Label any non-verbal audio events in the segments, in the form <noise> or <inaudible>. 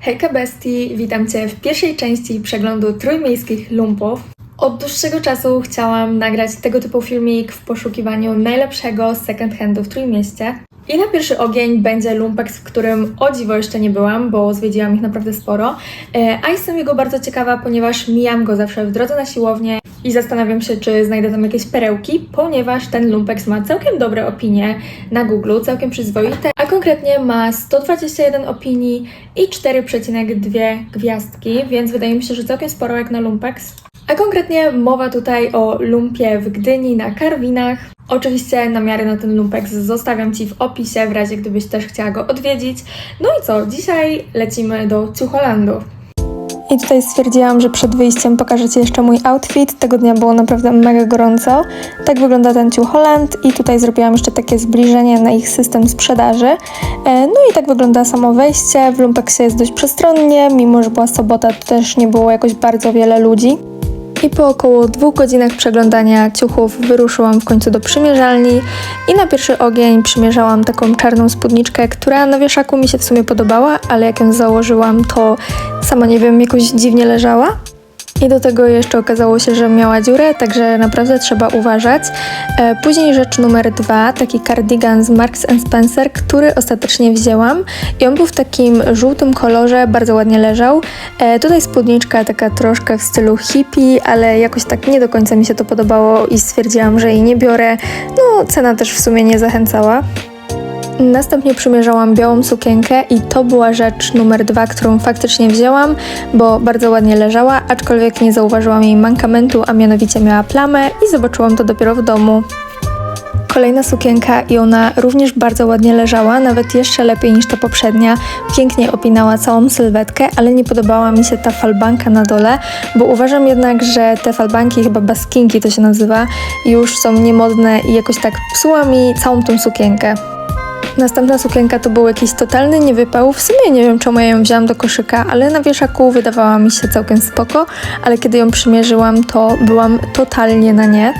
Hejka Bestii, witam Cię w pierwszej części przeglądu trójmiejskich lumpów. Od dłuższego czasu chciałam nagrać tego typu filmik w poszukiwaniu najlepszego second handu w Trójmieście. I na pierwszy ogień będzie lumpek, w którym o dziwo jeszcze nie byłam, bo zwiedziłam ich naprawdę sporo. E, A jestem jego bardzo ciekawa, ponieważ mijam go zawsze w drodze na siłownię i zastanawiam się, czy znajdę tam jakieś perełki, ponieważ ten lumpeks ma całkiem dobre opinie na Google, całkiem przyzwoite, a konkretnie ma 121 opinii i 4,2 gwiazdki, więc wydaje mi się, że całkiem sporo jak na lumpeks. A konkretnie mowa tutaj o lumpie w Gdyni na Karwinach. Oczywiście namiary na ten lumpeks zostawiam Ci w opisie, w razie gdybyś też chciała go odwiedzić. No i co, dzisiaj lecimy do Ciucholandu. I tutaj stwierdziłam, że przed wyjściem pokażę Ci jeszcze mój outfit. Tego dnia było naprawdę mega gorąco. Tak wygląda ten Ciucholand i tutaj zrobiłam jeszcze takie zbliżenie na ich system sprzedaży. E, No i tak wygląda samo wejście. W Lumpeksie jest dość przestronnie, mimo że była sobota, to też nie było jakoś bardzo wiele ludzi. I po około dwóch godzinach przeglądania ciuchów wyruszyłam w końcu do przymierzalni i na pierwszy ogień przymierzałam taką czarną spódniczkę, która na wieszaku mi się w sumie podobała, ale jak ją założyłam, to sama nie wiem, jakoś dziwnie leżała. I do tego jeszcze okazało się, że miała dziurę, także naprawdę trzeba uważać. E, Później rzecz numer dwa, taki cardigan z Marks Spencer, który ostatecznie wzięłam i on był w takim żółtym kolorze, bardzo ładnie leżał. E, Tutaj spódniczka taka troszkę w stylu hippie, ale jakoś tak nie do końca mi się to podobało i stwierdziłam, że jej nie biorę. No, cena też w sumie nie zachęcała. Następnie przymierzałam białą sukienkę i to była rzecz numer dwa, którą faktycznie wzięłam, bo bardzo ładnie leżała, aczkolwiek nie zauważyłam jej mankamentu, a mianowicie miała plamę i zobaczyłam to dopiero w domu. Kolejna sukienka i ona również bardzo ładnie leżała, nawet jeszcze lepiej niż ta poprzednia. Pięknie opinała całą sylwetkę, ale nie podobała mi się ta falbanka na dole, bo uważam jednak, że te falbanki, chyba baskinki to się nazywa, już są niemodne i jakoś tak psuła mi całą tą sukienkę. Następna sukienka to był jakiś totalny niewypał. W sumie nie wiem, czemu ja ją wzięłam do koszyka, ale na wieszaku wydawała mi się całkiem spoko, ale kiedy ją przymierzyłam, to byłam totalnie na nie.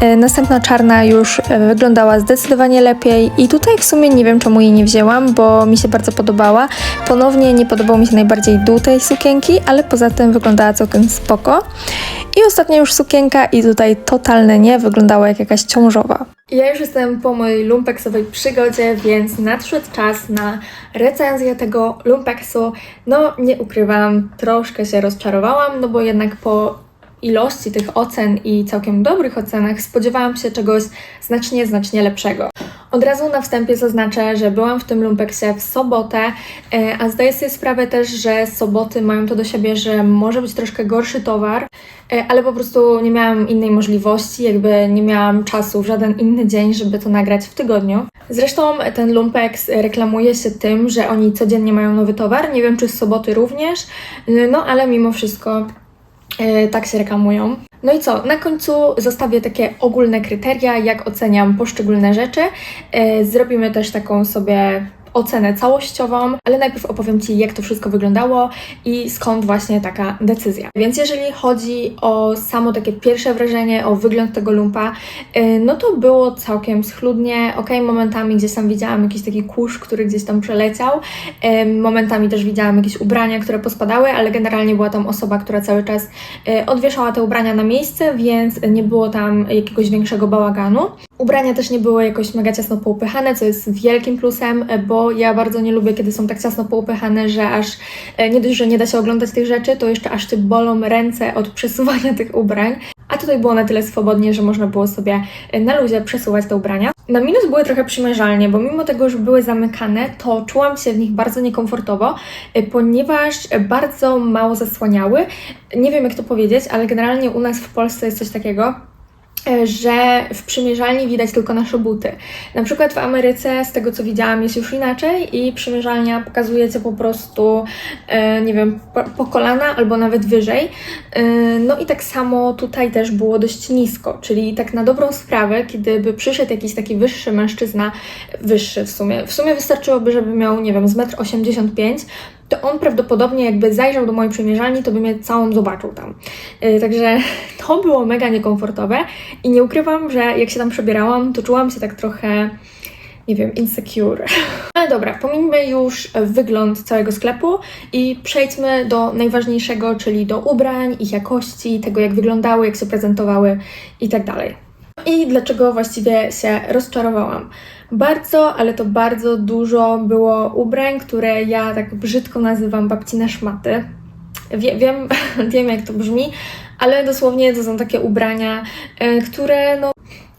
E, Następna czarna już e, wyglądała zdecydowanie lepiej i tutaj w sumie nie wiem, czemu jej nie wzięłam, bo mi się bardzo podobała. Ponownie nie podobał mi się najbardziej dół tej sukienki, ale poza tym wyglądała całkiem spoko. I ostatnia już sukienka i tutaj totalne nie, wyglądała jak jakaś ciążowa. Ja już jestem po mojej lumpeksowej przygodzie, więc nadszedł czas na recenzję tego lumpeksu. No, nie ukrywam, troszkę się rozczarowałam, no bo jednak po ilości tych ocen i całkiem dobrych ocenach spodziewałam się czegoś znacznie, znacznie lepszego. Od razu na wstępie zaznaczę, że byłam w tym lumpeksie w sobotę, e, a zdaję sobie sprawę też, że soboty mają to do siebie, że może być troszkę gorszy towar, ale po prostu nie miałam innej możliwości, jakby nie miałam czasu w żaden inny dzień, żeby to nagrać w tygodniu. Zresztą ten lumpeks reklamuje się tym, że oni codziennie mają nowy towar, nie wiem czy z soboty również, no ale mimo wszystko E, tak się reklamują. No i co? Na końcu zostawię takie ogólne kryteria, jak oceniam poszczególne rzeczy. E, Zrobimy też taką sobie ocenę całościową, ale najpierw opowiem Ci, jak to wszystko wyglądało i skąd właśnie taka decyzja. Więc jeżeli chodzi o samo takie pierwsze wrażenie, o wygląd tego lumpa, e, no to było całkiem schludnie. Ok, momentami gdzieś tam widziałam jakiś taki kurz, który gdzieś tam przeleciał. E, Momentami też widziałam jakieś ubrania, które pospadały, ale generalnie była tam osoba, która cały czas e, odwieszała te ubrania na miejsce, więc nie było tam jakiegoś większego bałaganu. Ubrania też nie były jakoś mega ciasno poupychane, co jest wielkim plusem, bo ja bardzo nie lubię, kiedy są tak ciasno poupychane, że aż e, nie dość, że nie da się oglądać tych rzeczy, to jeszcze aż Cię bolą ręce od <laughs> przesuwania tych ubrań. A tutaj było na tyle swobodnie, że można było sobie e, na luzie przesuwać te ubrania. Na minus były trochę przymierzalnie, bo mimo tego, że były zamykane, to czułam się w nich bardzo niekomfortowo, e, ponieważ bardzo mało zasłaniały. Nie wiem jak to powiedzieć, ale generalnie u nas w Polsce jest coś takiego, że w przymierzalni widać tylko nasze buty. Na przykład w Ameryce, z tego co widziałam, jest już inaczej i przymierzalnia pokazuje cię po prostu, e, nie wiem, po, kolana albo nawet wyżej. E, no i tak samo tutaj też było dość nisko, czyli tak na dobrą sprawę, kiedy przyszedł jakiś taki wyższy mężczyzna, wyższy w sumie, w sumie wystarczyłoby, żeby miał, nie wiem, z 1,85 m, to on prawdopodobnie jakby zajrzał do mojej przymierzalni, to by mnie całą zobaczył tam. Yy, także <laughs> to było mega niekomfortowe i nie ukrywam, że jak się tam przebierałam, to czułam się tak trochę nie wiem, insecure. <laughs> Ale dobra, pomińmy już wygląd całego sklepu i przejdźmy do najważniejszego, czyli do ubrań, ich jakości, tego jak wyglądały, jak się prezentowały i tak dalej. I dlaczego właściwie się rozczarowałam? Bardzo, ale to bardzo dużo było ubrań, które ja tak brzydko nazywam babcine szmaty. Wie, wiem, <laughs> wiem jak to brzmi, ale dosłownie to są takie ubrania, e, które no,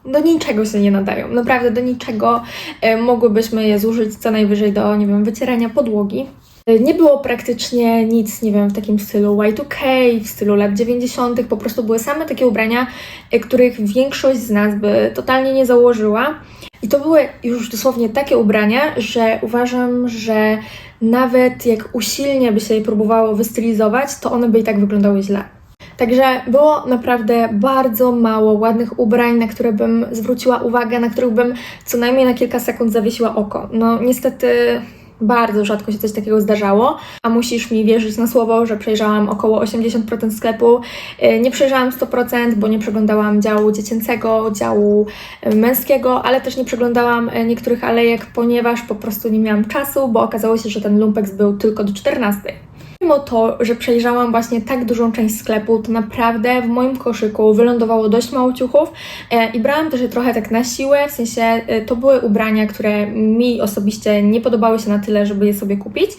do niczego się nie nadają. Naprawdę do niczego e, mogłybyśmy je zużyć co najwyżej do, nie wiem, wycierania podłogi. E, Nie było praktycznie nic, nie wiem, w takim stylu Y2K, w stylu lat 90. Po prostu były same takie ubrania, e, których większość z nas by totalnie nie założyła. I to były już dosłownie takie ubrania, że uważam, że nawet jak usilnie by się je próbowało wystylizować, to one by i tak wyglądały źle. Także było naprawdę bardzo mało ładnych ubrań, na które bym zwróciła uwagę, na których bym co najmniej na kilka sekund zawiesiła oko. No niestety bardzo rzadko się coś takiego zdarzało, a musisz mi wierzyć na słowo, że przejrzałam około 80% sklepu. Yy, Nie przejrzałam 100%, bo nie przeglądałam działu dziecięcego, działu yy, męskiego, ale też nie przeglądałam yy, niektórych alejek, ponieważ po prostu nie miałam czasu, bo okazało się, że ten lumpeks był tylko do 14. Mimo to, że przejrzałam właśnie tak dużą część sklepu, to naprawdę w moim koszyku wylądowało dość mało ciuchów e, i brałam też je trochę tak na siłę, w sensie e, to były ubrania, które mi osobiście nie podobały się na tyle, żeby je sobie kupić,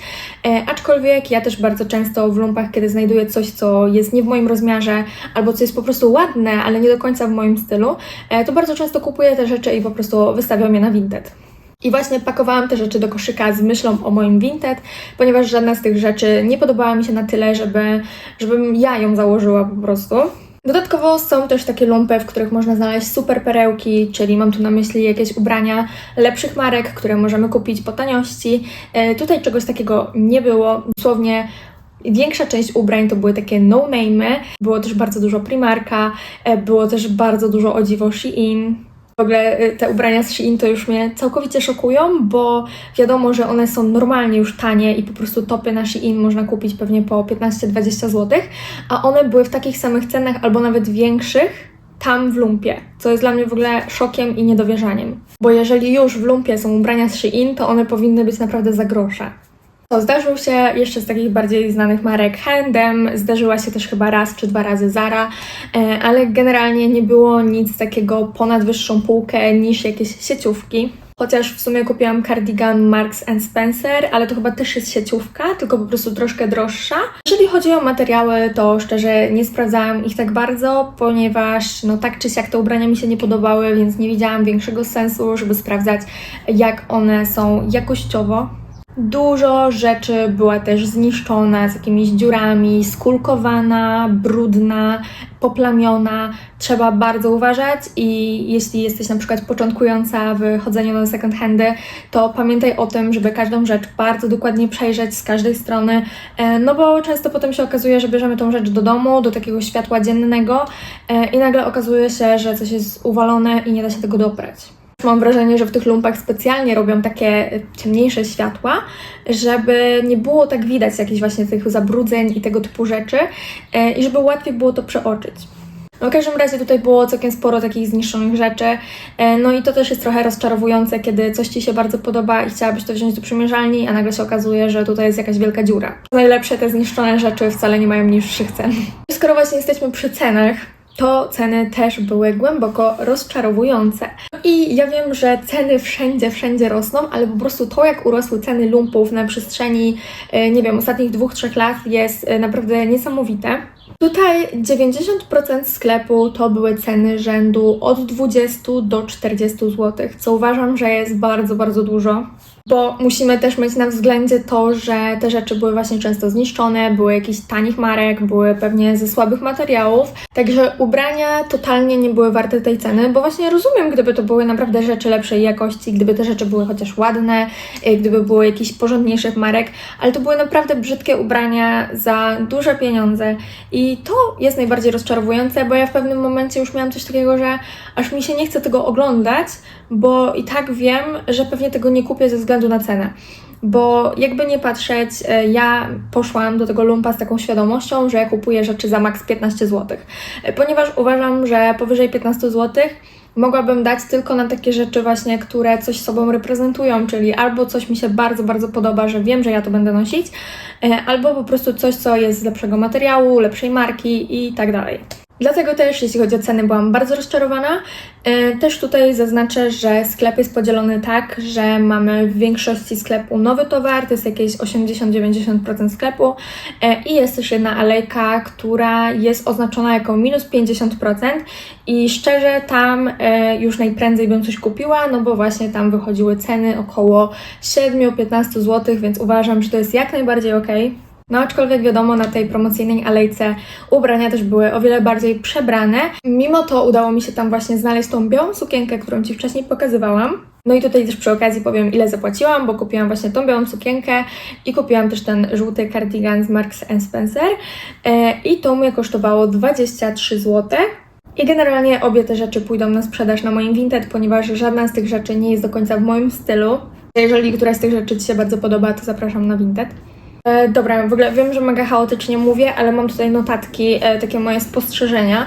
e, aczkolwiek ja też bardzo często w lumpach, kiedy znajduję coś, co jest nie w moim rozmiarze albo co jest po prostu ładne, ale nie do końca w moim stylu, to bardzo często kupuję te rzeczy i po prostu wystawiam je na Vinted. I właśnie pakowałam te rzeczy do koszyka z myślą o moim Vinted, ponieważ żadna z tych rzeczy nie podobała mi się na tyle, żeby, żebym ja ją założyła po prostu. Dodatkowo są też takie lumpy, w których można znaleźć super perełki, czyli mam tu na myśli jakieś ubrania lepszych marek, które możemy kupić po taniości. E, tutaj czegoś takiego nie było. Dosłownie Większa część ubrań to były takie no-name'y, było też bardzo dużo Primarka, e, było też bardzo dużo o dziwo Shein, w ogóle y, te ubrania z Shein to już mnie całkowicie szokują, bo wiadomo, że one są normalnie już tanie i po prostu topy na Shein można kupić pewnie po 15-20 zł, a one były w takich samych cenach albo nawet większych tam w lumpie, co jest dla mnie w ogóle szokiem i niedowierzaniem. Bo jeżeli już w lumpie są ubrania z Shein, to one powinny być naprawdę za grosze. To zdarzył się jeszcze z takich bardziej znanych marek H&M, zdarzyła się też chyba raz czy dwa razy Zara, e, ale generalnie nie było nic takiego ponad wyższą półkę niż jakieś sieciówki. Chociaż w sumie kupiłam cardigan Marks Spencer, ale to chyba też jest sieciówka, tylko po prostu troszkę droższa. Jeżeli chodzi o materiały, to szczerze nie sprawdzałam ich tak bardzo, ponieważ no tak czy siak te ubrania mi się nie podobały, więc nie widziałam większego sensu, żeby sprawdzać jak one są jakościowo. Dużo rzeczy była też zniszczona, z jakimiś dziurami, skulkowana, brudna, poplamiona. Trzeba bardzo uważać i jeśli jesteś na przykład początkująca w chodzeniu na second handy, to pamiętaj o tym, żeby każdą rzecz bardzo dokładnie przejrzeć z każdej strony, e, no bo często potem się okazuje, że bierzemy tą rzecz do domu, do takiego światła dziennego e, i nagle okazuje się, że coś jest uwalone i nie da się tego doprać. Mam wrażenie, że w tych lumpach specjalnie robią takie ciemniejsze światła, żeby nie było tak widać jakichś właśnie tych zabrudzeń i tego typu rzeczy e, i żeby łatwiej było to przeoczyć. No, w każdym razie tutaj było całkiem sporo takich zniszczonych rzeczy, e, no i to też jest trochę rozczarowujące, kiedy coś Ci się bardzo podoba i chciałabyś to wziąć do przymierzalni, a nagle się okazuje, że tutaj jest jakaś wielka dziura. Najlepsze te zniszczone rzeczy wcale nie mają niższych cen. Skoro właśnie jesteśmy przy cenach, to ceny też były głęboko rozczarowujące. I ja wiem, że ceny wszędzie, wszędzie rosną, ale po prostu to, jak urosły ceny lumpów na przestrzeni, e, nie wiem, ostatnich dwóch, trzech lat jest e, naprawdę niesamowite. Tutaj 90% sklepu to były ceny rzędu od 20 do 40 zł, co uważam, że jest bardzo, bardzo dużo. Bo musimy też mieć na względzie to, że te rzeczy były właśnie często zniszczone, były jakichś tanich marek, były pewnie ze słabych materiałów. Także ubrania totalnie nie były warte tej ceny, bo właśnie rozumiem, gdyby to były naprawdę rzeczy lepszej jakości, gdyby te rzeczy były chociaż ładne, y, gdyby były jakichś porządniejszych marek, ale to były naprawdę brzydkie ubrania za duże pieniądze. I to jest najbardziej rozczarowujące, bo ja w pewnym momencie już miałam coś takiego, że aż mi się nie chce tego oglądać, bo i tak wiem, że pewnie tego nie kupię ze względu na cenę. Bo jakby nie patrzeć, e, ja poszłam do tego lumpa z taką świadomością, że kupuję rzeczy za maks 15 zł. E, Ponieważ uważam, że powyżej 15 zł mogłabym dać tylko na takie rzeczy właśnie, które coś sobą reprezentują, czyli albo coś mi się bardzo, bardzo podoba, że wiem, że ja to będę nosić, e, albo po prostu coś, co jest z lepszego materiału, lepszej marki i tak dalej. Dlatego też, jeśli chodzi o ceny, byłam bardzo rozczarowana. E, Też tutaj zaznaczę, że sklep jest podzielony tak, że mamy w większości sklepu nowy towar, to jest jakieś 80-90% sklepu E, i jest też jedna alejka, która jest oznaczona jako minus 50% i szczerze tam e, już najprędzej bym coś kupiła, no bo właśnie tam wychodziły ceny około 7-15 zł, więc uważam, że to jest jak najbardziej ok. No aczkolwiek wiadomo, na tej promocyjnej alejce ubrania też były o wiele bardziej przebrane. Mimo to udało mi się tam właśnie znaleźć tą białą sukienkę, którą Ci wcześniej pokazywałam. No i tutaj też przy okazji powiem, ile zapłaciłam, bo kupiłam właśnie tą białą sukienkę i kupiłam też ten żółty cardigan z Marks Spencer e, i to mnie kosztowało 23 zł. I generalnie obie te rzeczy pójdą na sprzedaż na moim Vinted, ponieważ żadna z tych rzeczy nie jest do końca w moim stylu. Jeżeli któraś z tych rzeczy Ci się bardzo podoba, to zapraszam na Vinted. E, dobra, w ogóle wiem, że mega chaotycznie mówię, ale mam tutaj notatki, e, takie moje spostrzeżenia.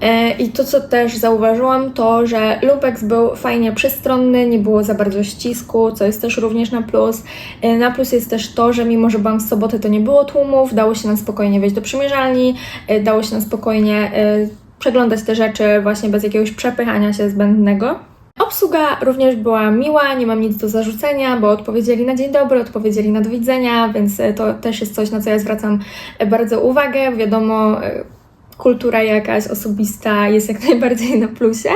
E, I to, co też zauważyłam, to, że Lumpex był fajnie przestronny, nie było za bardzo ścisku, co jest też również na plus. E, na plus jest też to, że mimo, że byłam w sobotę, to nie było tłumów, dało się nam spokojnie wejść do przymierzalni, e, dało się nam spokojnie e, przeglądać te rzeczy właśnie bez jakiegoś przepychania się zbędnego. Obsługa również była miła, nie mam nic do zarzucenia, bo odpowiedzieli na dzień dobry, odpowiedzieli na do widzenia, więc e, to też jest coś, na co ja zwracam e, bardzo uwagę. Wiadomo, e, kultura jakaś osobista jest jak <laughs> najbardziej na plusie.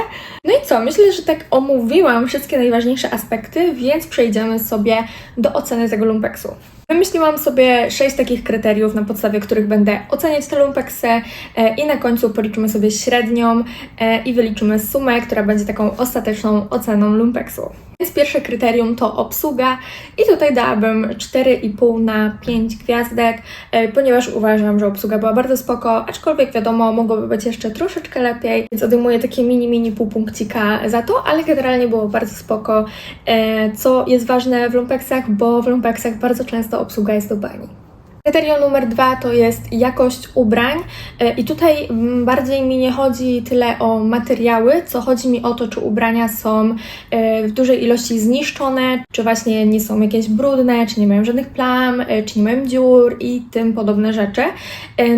No i co? Myślę, że tak omówiłam wszystkie najważniejsze aspekty, więc przejdziemy sobie do oceny tego lumpeksu. Wymyśliłam sobie sześć takich kryteriów, na podstawie których będę oceniać te lumpeksy e, i na końcu policzymy sobie średnią e, i wyliczymy sumę, która będzie taką ostateczną oceną lumpeksu. Więc pierwsze kryterium to obsługa i tutaj dałabym 4,5 na 5 gwiazdek, e, ponieważ uważam, że obsługa była bardzo spoko, aczkolwiek wiadomo, mogłoby być jeszcze troszeczkę lepiej, więc odejmuję takie mini, mini półpunkcika za to, ale generalnie było bardzo spoko, e, co jest ważne w lumpeksach, bo w lumpeksach bardzo często obsługa jest do bani. Kryterium numer dwa to jest jakość ubrań E, i tutaj mm, bardziej mi nie chodzi tyle o materiały, co chodzi mi o to, czy ubrania są e, w dużej ilości zniszczone, czy właśnie nie są jakieś brudne, czy nie mają żadnych plam, e, czy nie mają dziur i tym podobne rzeczy.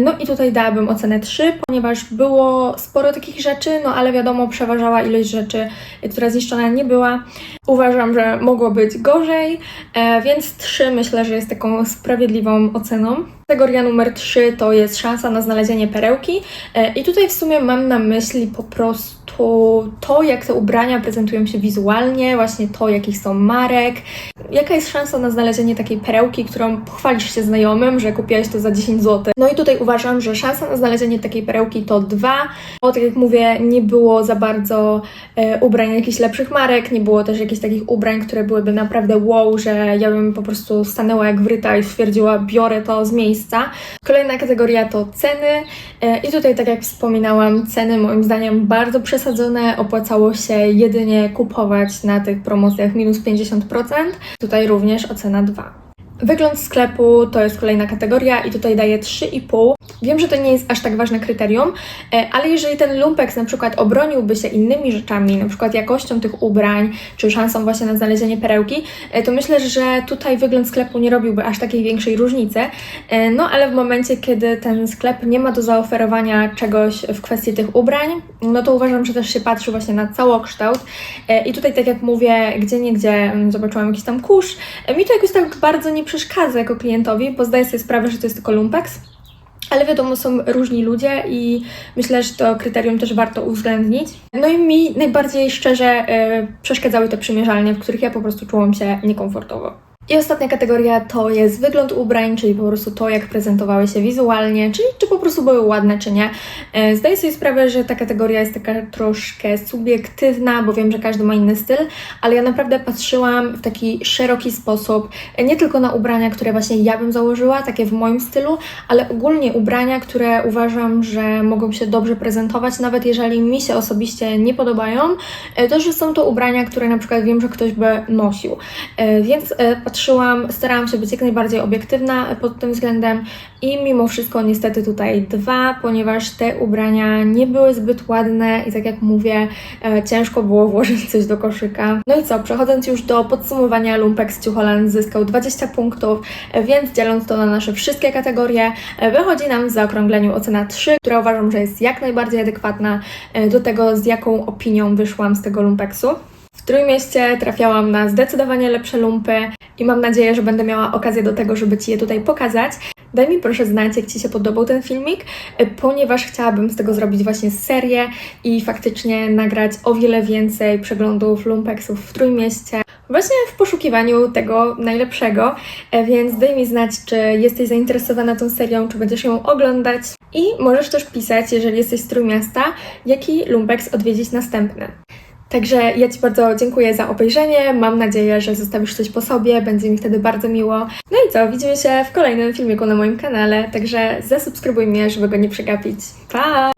No i tutaj dałabym ocenę 3, ponieważ było sporo takich rzeczy, no ale wiadomo, przeważała ilość rzeczy, która zniszczona nie była. Uważam, że mogło być gorzej, więc 3 myślę, że jest taką sprawiedliwą oceną. não? Kategoria numer 3 to jest szansa na znalezienie perełki e, i tutaj w sumie mam na myśli po prostu to, jak te ubrania prezentują się wizualnie, właśnie to, jakich są marek, jaka jest szansa na znalezienie takiej perełki, którą pochwalisz się znajomym, że kupiłeś to za 10 zł. No i tutaj uważam, że szansa na znalezienie takiej perełki to 2, bo tak jak mówię, nie było za bardzo e, ubrań jakichś lepszych marek, nie było też jakichś takich ubrań, które byłyby naprawdę wow, że ja bym po prostu stanęła jak wryta i stwierdziła, biorę to z miejsca. Kolejna kategoria to ceny e, i tutaj, tak jak wspominałam, ceny moim zdaniem bardzo przesadzone, opłacało się jedynie kupować na tych promocjach minus 50%. Tutaj również ocena 2. Wygląd sklepu to jest kolejna kategoria i tutaj daję 3,5. Wiem, że to nie jest aż tak ważne kryterium, e, ale jeżeli ten lumpeks na przykład obroniłby się innymi rzeczami, na przykład jakością tych ubrań, czy szansą właśnie na znalezienie perełki, e, to myślę, że tutaj wygląd sklepu nie robiłby aż takiej większej różnicy. E, No ale w momencie, kiedy ten sklep nie ma do zaoferowania czegoś w kwestii tych ubrań, no to uważam, że też się patrzy właśnie na całokształt. I tutaj, tak jak mówię, gdzie niegdzie mm, zobaczyłam jakiś tam kurz. Mi to jakoś tak bardzo nie przeszkadza jako klientowi, bo zdaję sobie sprawę, że to jest tylko lumpeks. Ale wiadomo, są różni ludzie i myślę, że to kryterium też warto uwzględnić. No i mi najbardziej szczerze e, przeszkadzały te przymierzalnie, w których ja po prostu czułam się niekomfortowo. I ostatnia kategoria to jest wygląd ubrań, czyli po prostu to, jak prezentowały się wizualnie, czyli czy po prostu były ładne, czy nie. E, Zdaję sobie sprawę, że ta kategoria jest taka troszkę subiektywna, bo wiem, że każdy ma inny styl, ale ja naprawdę patrzyłam w taki szeroki sposób, e, nie tylko na ubrania, które właśnie ja bym założyła, takie w moim stylu, ale ogólnie ubrania, które uważam, że mogą się dobrze prezentować, nawet jeżeli mi się osobiście nie podobają, e, to że są to ubrania, które na przykład wiem, że ktoś by nosił. Więc patrzyłam patrzyłam, starałam się być jak najbardziej obiektywna pod tym względem i mimo wszystko niestety tutaj dwa, ponieważ te ubrania nie były zbyt ładne i tak jak mówię, e, ciężko było włożyć coś do koszyka. No i co, przechodząc już do podsumowania, Lumpex Ciucholan zyskał 20 punktów, e, więc dzieląc to na nasze wszystkie kategorie, e, wychodzi nam w zaokrągleniu ocena 3, która uważam, że jest jak najbardziej adekwatna e, do tego, z jaką opinią wyszłam z tego Lumpeksu. Trójmieście trafiałam na zdecydowanie lepsze lumpy i mam nadzieję, że będę miała okazję do tego, żeby Ci je tutaj pokazać. Daj mi proszę znać, jak Ci się podobał ten filmik, y, ponieważ chciałabym z tego zrobić właśnie serię i faktycznie nagrać o wiele więcej przeglądów lumpeksów w Trójmieście. Właśnie w poszukiwaniu tego najlepszego, e, więc daj mi znać, czy jesteś zainteresowana tą serią, czy będziesz ją oglądać. I możesz też pisać, jeżeli jesteś z Trójmiasta, jaki lumpeks odwiedzić następny. Także ja Ci bardzo dziękuję za obejrzenie. Mam nadzieję, że zostawisz coś po sobie, będzie mi wtedy bardzo miło. No i co, widzimy się w kolejnym filmiku na moim kanale, także zasubskrybuj mnie, żeby go nie przegapić. Pa!